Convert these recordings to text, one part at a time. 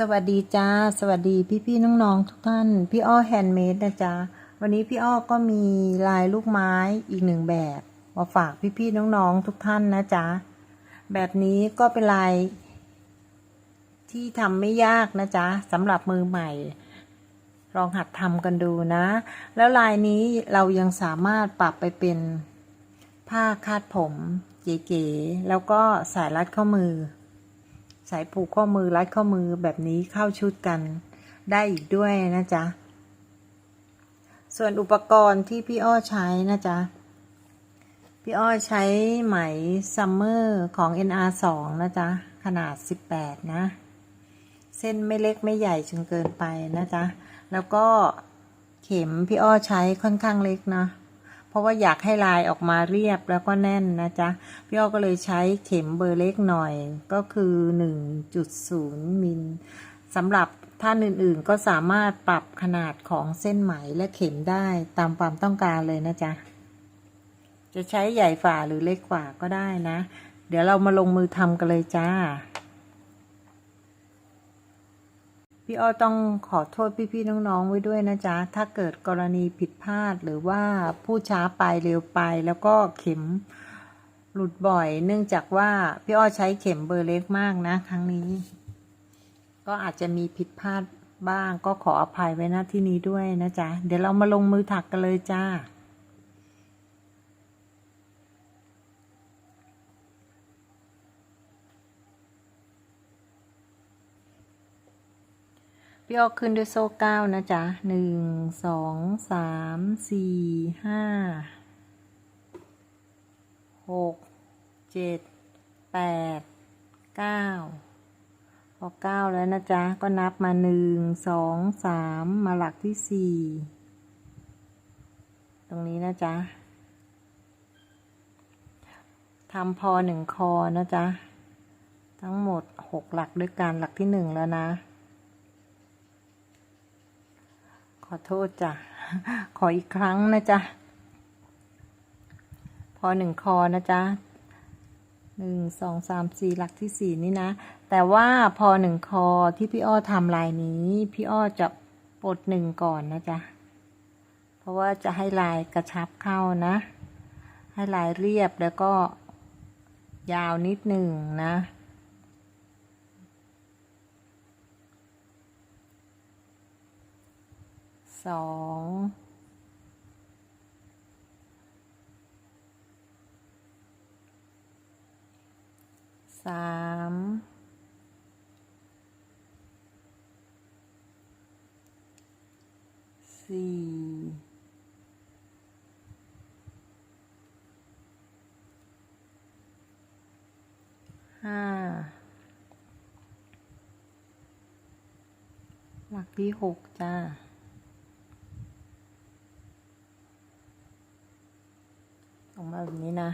สวัสดีจ้า สวัสดีพี่พี่น้องๆทุกท่าน พี่อ้อแฮนด์เมดนะจ๊ะ วันนี้พี่อ้อก็มีลายลูกไม้อีกหนึ่งแบบมาฝากพี่พี่น้องๆทุกท่านนะจ๊ะ แบบนี้ก็เป็นลาย ที่ทำไม่ยากนะจ๊ะสำหรับมือใหม่ ลองหัดทำกันดูนะ แล้วลายนี้เรายังสามารถปรับไปเป็นผ้าคาดผมเก๋ๆแล้วก็สายรัดข้อมือ สายผูกข้อมือรัดข้อมือแบบนี้เข้าชุดกัน ได้อีกด้วยนะจ๊ะ ส่วนอุปกรณ์ที่พี่อ้อใช้นะจ๊ะ พี่อ้อใช้ไหมซัมเมอร์ของ NR2 นะจ๊ะ ขนาด 18 นะ เส้นไม่เล็กไม่ใหญ่จนเกินไปนะจ๊ะ แล้วก็เข็มพี่อ้อใช้ค่อนข้างเล็กนะ ราะว่าอยากให้ลายออกมาเรียบแล้วก็แน่นนะจ๊ะ พี่อ้อก็เลยใช้เข็มเบอร์เล็กหน่อยก็คือ 1.0 มิลสำหรับท่านอื่นๆก็สามารถปรับขนาดของเส้นไหมและเข็มได้ตามความต้องการเลยนะจ๊ะ จะใช้ใหญ่ฝ่าหรือเล็กกว่าก็ได้นะ เดี๋ยวเรามาลงมือทำกันเลยจ้า พี่อ้อต้องขอโทษพี่ๆน้องๆไว้ด้วยนะจ๊ะ ถ้าเกิดกรณีผิดพลาดหรือว่าพูดช้าไปเร็วไป แล้วก็เข็มหลุดบ่อย เนื่องจากว่าพี่อ้อใช้เข็มเบอร์เล็กมากนะ ครั้งนี้ ก็อาจจะมีผิดพลาดบ้าง ก็ขออภัยไว้ณที่นี้ด้วยนะจ๊ะ เดี๋ยวเรามาลงมือถักกันเลยจ้า พี่ออกขึ้นด้วยโซ่เก้านะจ๊ะหนึ่งสองสามสี่ห้าหกเจ็ดแปดเก้าพอเก้าแล้วนะจ๊ะ ก็นับมาหนึ่งสองสามมาหลักที่สี่ตรงนี้นะจ๊ะทำพอหนึ่งคอนะจ๊ะ ทั้งหมดหกหลักด้วยกันหลักที่หนึ่งแล้วนะ ข อโทษจ้ะ ขออีกครั้งนะจ๊ะ พอหนึ่งคอนะจ๊ะหนึ่งสองสามสี่หลักที่สี่นี่นะ แต่ว่าพอหนึ่งคอที่พี่อ้อทำลายนี้ พี่อ้อจะปลดหนึ่งก่อนนะจ๊ะ เพราะว่าจะให้ลายกระชับเข้านะ ให้ลายเรียบแล้วก็ยาวนิดหนึ่งนะ สองสามสี่ห้าหลักที่หกจ้า ออก มาแบบนี้นะ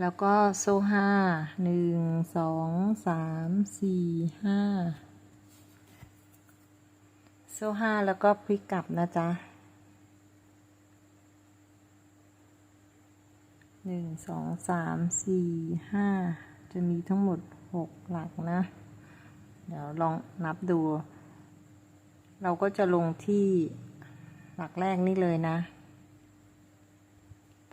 แล้วก็โซ่ห้าหนึ่งสองสามสี่ห้าโซ่ห้าแล้วก็พลิกกลับนะจ๊ะหนึ่งสองสามสี่ห้าจะมีทั้งหมดหกหลักนะ เดี๋ยวลองนับดู เราก็จะลงที่หลักแรกนี่เลยนะ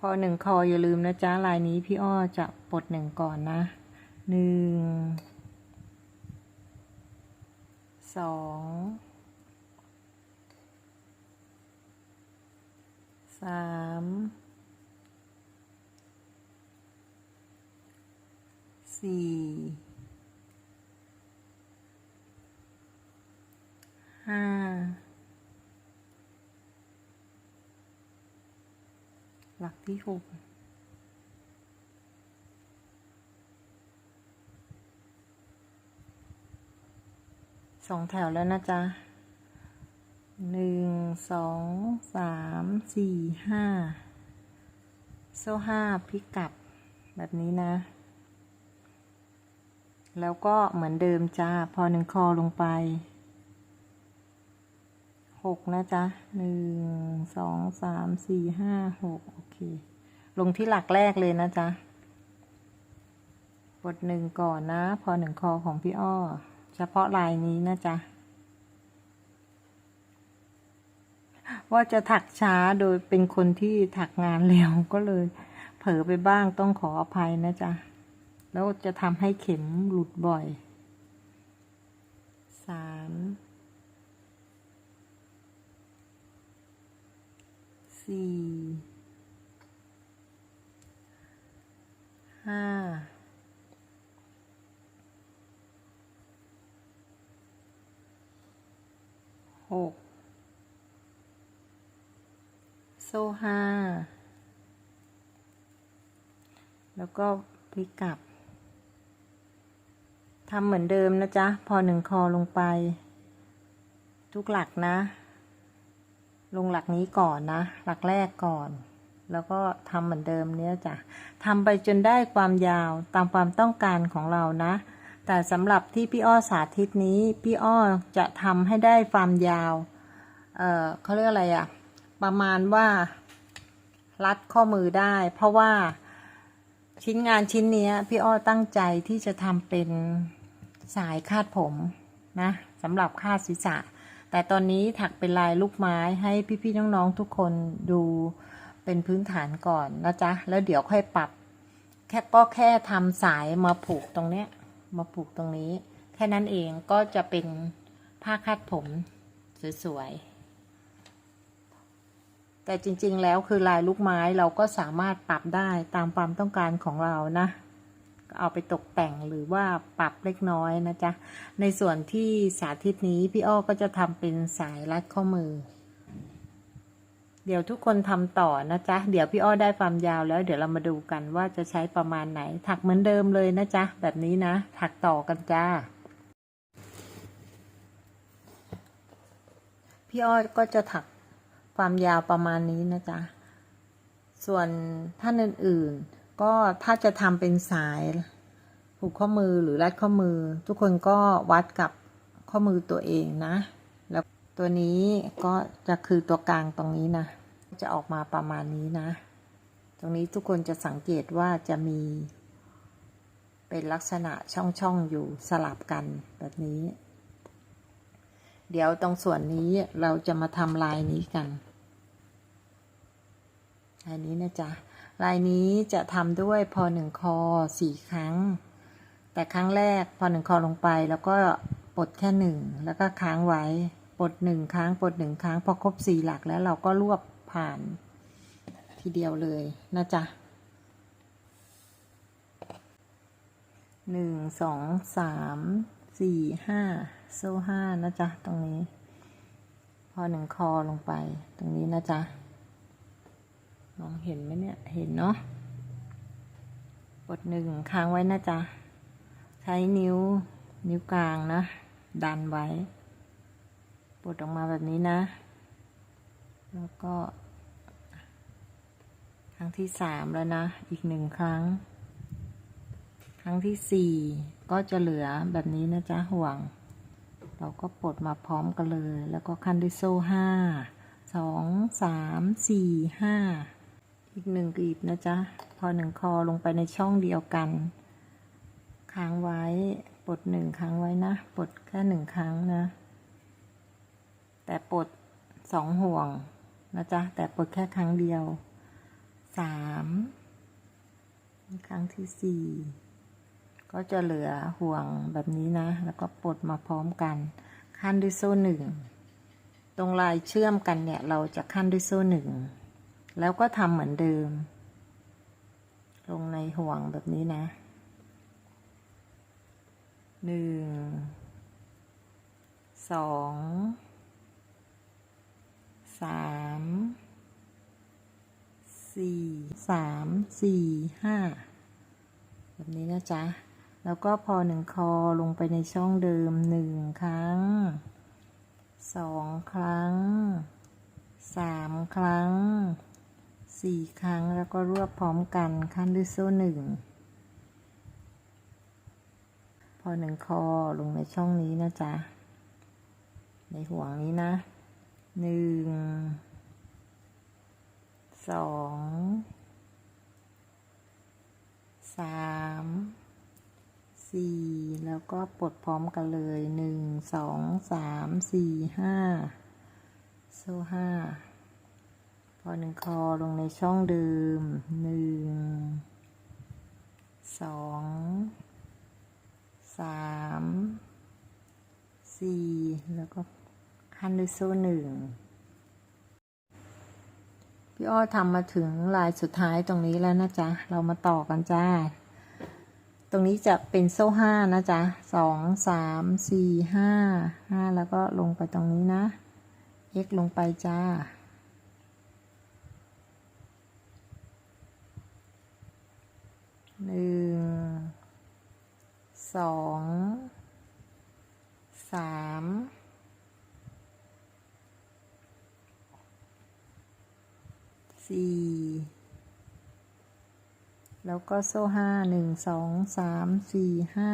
อหนึ่งคออย่าลืมนะจ๊ะลายนี้พี่อ้อจะปลดหนึ่งก่อนนะหนึ่งสองสามสี่ห้า หลักที่หกสองแถวแล้วนะจ๊ะหนึ่งสองสามสี่ห้าโซ่ห้าพลิกกลับแบบนี้นะ แล้วก็เหมือนเดิมจ้า พอหนึ่งคอลงไป หกนะจ๊ะหนึ่งสองสามสี่ห้าหกโอเค ลงที่หลักแรกเลยนะจ๊ะกดหนึ่งก่อนนะ พอหนึ่งคอของพี่อ้อ เฉพาะลายนี้นะจ๊ะ ว่าจะถักช้าโดยเป็นคนที่ถักงานเร็วก็เลย เผลอไปบ้างต้องขออภัยนะจ๊ะ แล้วจะทำให้เข็มหลุดบ่อยสาม สี่ห้าหกโซ่ห้าแล้วก็พลิกกลับทำเหมือนเดิมนะจ๊ะ พอหนึ่งคอลงไป ทุกหลักนะ ลงหลักนี้ก่อนนะ หลักแรกก่อน แล้วก็ทำเหมือนเดิมเนี้ยจ้ะทำไปจนได้ความยาวตามความต้องการของเรานะ แต่สำหรับที่พี่อ้อสาธิตนี้ พี่อ้อจะทำให้ได้ความยาว เออเขาเรียกอะไรอะประมาณว่า รัดข้อมือได้ เพราะว่าชิ้นงานชิ้นนี้พี่อ้อตั้งใจที่จะทำเป็นสายคาดผมนะสำหรับคาดศีรษะ แต่ตอนนี้ถักเป็นลายลูกไม้ให้พี่ๆน้องๆทุกคนดูเป็นพื้นฐานก่อนนะจ๊ะ แล้วเดี๋ยวค่อยปรับ แค่ก็แค่ทำสายมาผูกตรงเนี้ย มาผูกตรงนี้ แค่นั้นเองก็จะเป็นผ้าคาดผมสวยๆ แต่จริงๆแล้วคือลายลูกไม้เราก็สามารถปรับได้ตามความต้องการของเรานะ เอาไปตกแต่งหรือว่าปรับเล็กน้อยนะจ๊ะ ในส่วนที่สาธิตนี้พี่อ้อก็จะทำเป็นสายรัดข้อมือ เดี๋ยวทุกคนทำต่อนะจ๊ะ เดี๋ยวพี่อ้อได้ความยาวแล้ว เดี๋ยวเรามาดูกันว่าจะใช้ประมาณไหน ถักเหมือนเดิมเลยนะจ๊ะ แบบนี้นะ ถักต่อกันจ้าพี่อ้อก็จะถักความยาวประมาณนี้นะจ๊ะ ส่วนท่านอื่นๆ ก็ถ้าจะทำเป็นสายผูกข้อมือหรือรัดข้อมือ ทุกคนก็วัดกับข้อมือตัวเองนะ แล้วตัวนี้ก็จะคือตัวกลางตรงนี้นะ จะออกมาประมาณนี้นะ ตรงนี้ทุกคนจะสังเกตว่าจะมี เป็นลักษณะช่องๆอยู่สลับกันแบบนี้ เดี๋ยวตรงส่วนนี้เราจะมาทำลายนี้กันลายนี้นะจ๊ะ ลายนี้จะทำด้วยพอหนึ่งคอสี่ครั้ง แต่ครั้งแรกพอหนึ่งคอลงไป แล้วก็ปลดแค่หนึ่งแล้วก็ค้างไว้ปลดหนึ่งครั้งปลดหนึ่งครั้งพอครบสี่หลักแล้วเราก็รวบผ่านทีเดียวเลยนะจ๊ะหนึ่งสองสามสี่ห้าโซ่ห้านะจ๊ะตรงนี้ พอหนึ่งคอลงไปตรงนี้นะจ๊ะ มองเห็นไหมเนี่ย เห็นเนาะกดหนึ่งค้างไว้นะจ๊ะ ใช้นิ้วนิ้วกลางนะ ดันไว้ปลดออกมาแบบนี้นะ แล้วก็ครั้งที่สามแล้วนะ อีกหนึ่งครั้ง ครั้งที่สี่ก็จะเหลือแบบนี้นะจ๊ะห่วง เราก็ปลดมาพร้อมกันเลย แล้วก็คันด้วยโซ่ห้าสองสามสี่ห้า อีกหนึ่งกลีบนะจ๊ะ พอหนึ่งคอลงไปในช่องเดียวกัน ค้างไว้ปลดหนึ่งค้างไว้นะปลดแค่หนึ่งครั้งนะ แต่ปลดสองห่วงนะจ๊ะ แต่ปลดแค่ครั้งเดียวสามครั้งที่สี่ก็จะเหลือห่วงแบบนี้นะ แล้วก็ปลดมาพร้อมกัน ขั้นด้วยโซ่หนึ่ง ตรงลายเชื่อมกันเนี่ย เราจะขั้นด้วยโซ่หนึ่ง แล้วก็ทำเหมือนเดิม ลงในห่วงแบบนี้นะ หนึ่ง สอง สาม สี่ สาม สี่ ห้า แบบนี้นะจ๊ะ แล้วก็พอหนึ่งคอลงไปในช่องเดิมหนึ่งครั้ง สองครั้ง สามครั้ง สี่ครั้งแล้วก็รวบพร้อมกันขั้นด้วยโซ่หนึ่ง พอหนึ่งคอลงในช่องนี้นะจ๊ะ ในห่วงนี้นะ หนึ่ง สอง สาม สี่ แล้วก็ปลดพร้อมกันเลย หนึ่ง สอง สาม สี่ ห้า โซ่ห้า พอหนึ่งคอลงในช่องเดิมหนึ่งสองสามสี่แล้วก็ขั้นด้วยโซ่หนึ่งพี่อ้อทำมาถึงลายสุดท้ายตรงนี้แล้วนะจ๊ะ เรามาต่อกันจ้า ตรงนี้จะเป็นโซ่ห้านะจ๊ะสองสามสี่ห้าห้าแล้วก็ลงไปตรงนี้นะ x ลงไปจ้า หนึ่งสองสามสี่แล้วก็โซ่ห้าหนึ่งสองสามสี่ห้า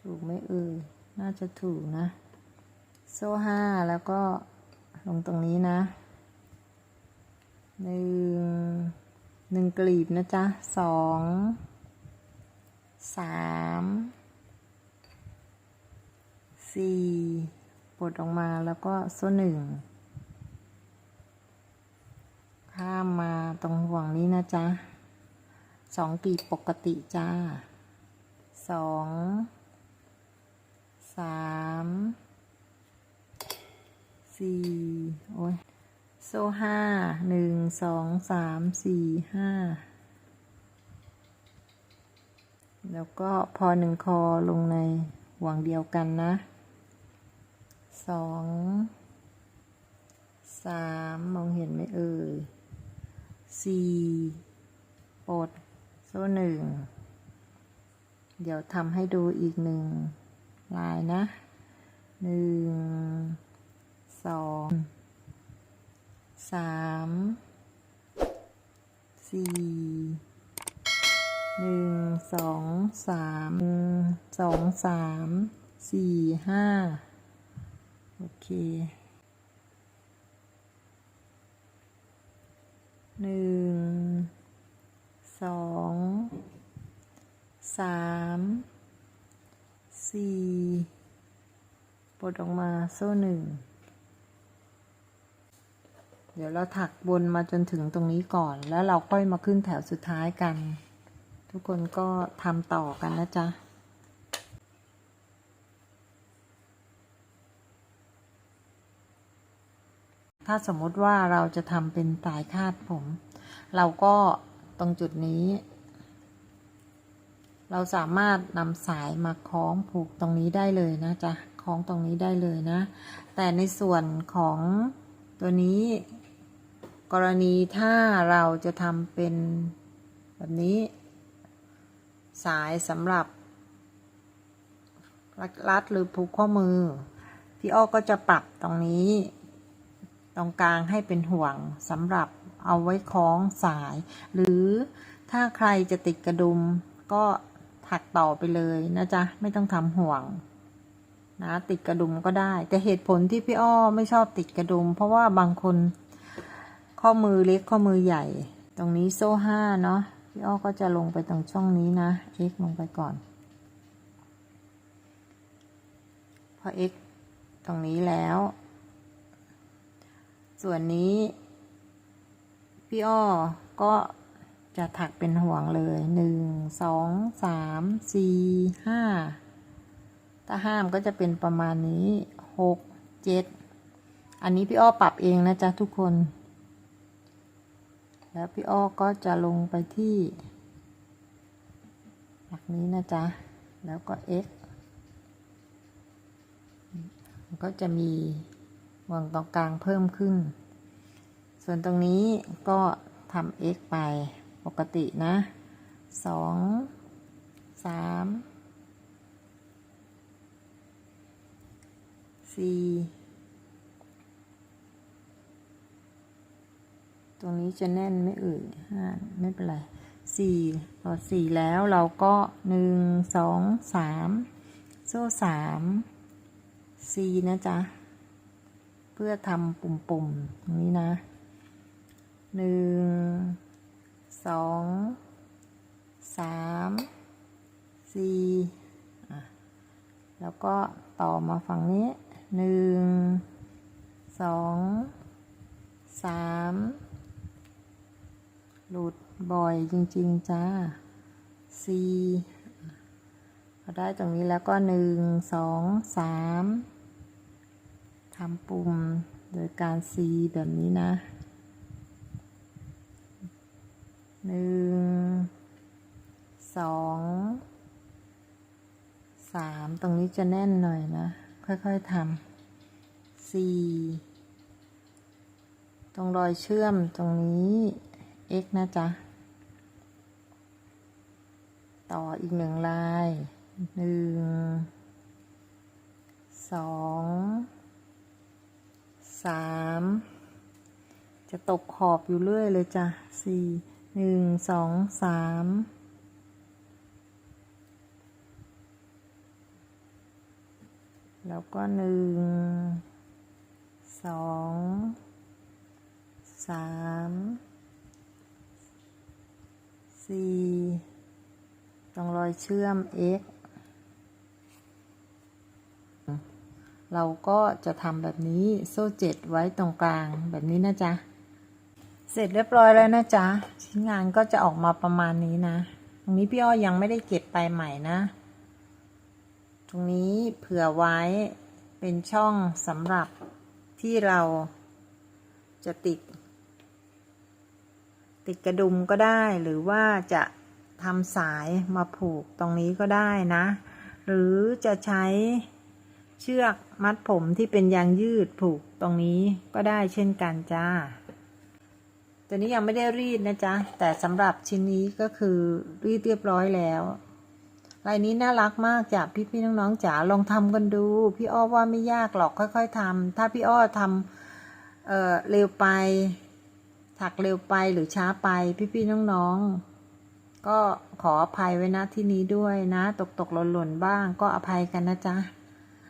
ถูกไหมเอ่ยน่าจะถูกนะ โซ่ห้าแล้วก็ลงตรงนี้นะหนึ่ง หนึ่งกลีบนะจ๊ะสองสามสี่ปลดออกมาแล้วก็โซ่หนึ่งข้ามมาตรงห่วงนี้นะจ๊ะสองกลีบปกติจ้าสองสามสี่โอ้ย โซ่ห้าหนึ่งสองสามสี่ห้าแล้วก็พอหนึ่งคอลงในห่วงเดียวกันนะสองสามมองเห็นไหมเอ่ยสี่ปลดโซ่หนึ่งเดี๋ยวทำให้ดูอีกหนึ่งลายนะหนึ่งสอง สามสี่หนึ่งสองสามสองสามสี่ห้าโอเคหนึ่งสองสามสี่ปลดออกมาโซ่หนึ่ง เดี๋ยวเราถักบนมาจนถึงตรงนี้ก่อน แล้วเราค่อยมาขึ้นแถวสุดท้ายกัน ทุกคนก็ทำต่อกันนะจ๊ะถ้าสมมติว่าเราจะทำเป็นปลายคาดผม เราก็ตรงจุดนี้ เราสามารถนำสายมาคล้องผูกตรงนี้ได้เลยนะจ๊ะคล้องตรงนี้ได้เลยนะ แต่ในส่วนของตัวนี้ กรณีถ้าเราจะทำเป็นแบบนี้ สายสำหรับรัดหรือผูกข้อมือ พี่อ้อก็จะปรับตรงนี้ ตรงกลางให้เป็นห่วงสำหรับเอาไว้คล้องสาย หรือถ้าใครจะติดกระดุมก็ถักต่อไปเลยนะจ๊ะ ไม่ต้องทำห่วงนะติดกระดุมก็ได้ แต่เหตุผลที่พี่อ้อไม่ชอบติดกระดุม เพราะว่าบางคน ข้อมือเล็กข้อมือใหญ่ ตรงนี้โซ่ห้าเนาะพี่อ้อก็จะลงไปตรงช่องนี้นะ x ลงไปก่อน พอ x ตรงนี้แล้ว ส่วนนี้ พี่อ้อก็จะถักเป็นห่วงเลยหนึ่งสองสามสี่ห้าถ้าห้ามก็จะเป็นประมาณนี้หกเจ็ดอันนี้พี่อ้อปรับเองนะจ๊ะทุกคน แล้วพี่อ้อก็จะลงไปที่หลักนี้นะจ๊ะ แล้วก็ x ก็จะมีวงตรงกลางเพิ่มขึ้น ส่วนตรงนี้ก็ทำ x ไปปกตินะสองสามสี่ รงนี้จะแน่นไม่เอ่ยห้าไม่เป็นไรสี่พอสี่แล้วเราก็หนึ่งสองสามโซ่สามสี่นะจ๊ะ เพื่อทำปุ่มๆตรงนี้นะหนึ่งสองสามสี่แล้วก็ต่อมาฝั่งนี้หนึ่งสองสาม หลุดบ่อยจริง ๆ จ้าสี่พอได้ตรงนี้แล้วก็หนึ่งสองสามทำปุ่มโดยการซีแบบนี้นะหนึ่งสองสามตรงนี้จะแน่นหน่อยนะ ค่อย ๆทำสี่ตรงรอยเชื่อมตรงนี้ x นะจ๊ะ ต่ออีกหนึ่งลายหนึ่งสองสามจะตกขอบอยู่เรื่อยเลยจ้ะสี่หนึ่งสองสามแล้วก็หนึ่งสองสาม สี่ตรงรอยเชื่อม x เราก็จะทำแบบนี้โซ่เจ็ดไว้ตรงกลางแบบนี้นะจ๊ะ เสร็จเรียบร้อยแล้วนะจ๊ะ ชิ้นงานก็จะออกมาประมาณนี้นะ ตรงนี้พี่อ้อยังไม่ได้เก็บไปใหม่นะ ตรงนี้เผื่อไว้เป็นช่องสำหรับที่เราจะติด ติดกระดุมก็ได้หรือว่าจะทำสายมาผูกตรงนี้ก็ได้นะ หรือจะใช้เชือกมัดผมที่เป็นยางยืดผูกตรงนี้ก็ได้เช่นกันจ้า ตัวนี้ยังไม่ได้รีดนะจ๊ะ แต่สำหรับชิ้นนี้ก็คือรีดเรียบร้อยแล้วลายนี้น่ารักมากจ้ะพี่ๆน้องๆจ๋าลองทำกันดู พี่อ้อว่าไม่ยากหรอกค่อย ๆทำถ้าพี่อ้อทำเออเร็วไป ถักเร็วไปหรือช้าไปพี่ๆน้องๆ ก็ขออภัยไว้นะที่นี้ด้วยนะ ตกตกหล่นหล่นๆบ้างก็อภัยกันนะจ๊ะ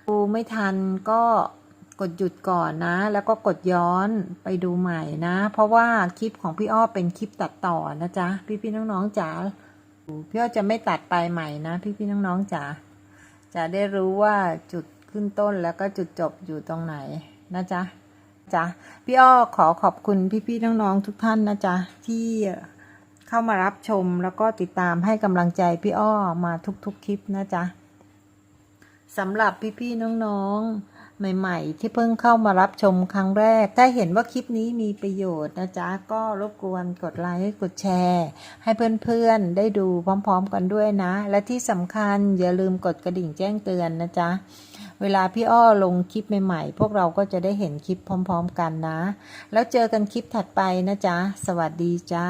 ดูไม่ทันก็กดหยุดก่อนนะ แล้วก็กดย้อนไปดูใหม่นะ เพราะว่าคลิปของพี่อ้อเป็นคลิปตัดต่อนะจ๊ะพี่ๆน้องๆจ๋าพี่อ้อจะไม่ตัดไปใหม่นะ พี่ๆน้องๆจ๋าจะได้รู้ว่าจุดขึ้นต้นแล้วก็จุดจบอยู่ตรงไหนนะจ๊ะ จ้ะพี่อ้อขอขอบคุณพี่ๆน้องๆทุกท่านนะจ๊ะที่เข้ามารับชมแล้วก็ติดตามให้กำลังใจพี่อ้อมาทุกๆคลิปนะจ๊ะสำหรับพี่ๆน้องๆใหม่ ๆ ที่เพิ่งเข้ามารับชมครั้งแรก ถ้าเห็นว่าคลิปนี้มีประโยชน์นะจ๊ะ ก็รบกวนกดไลค์กดแชร์ ให้เพื่อนๆได้ดูพร้อม ๆ กันด้วยนะ และที่สำคัญอย่าลืมกดกระดิ่งแจ้งเตือนนะจ๊ะ เวลาพี่อ้อลงคลิปใหม่ๆ พวกเราก็จะได้เห็นคลิปพร้อม ๆ กันนะ แล้วเจอกันคลิปถัดไปนะจ๊ะ สวัสดีจ้า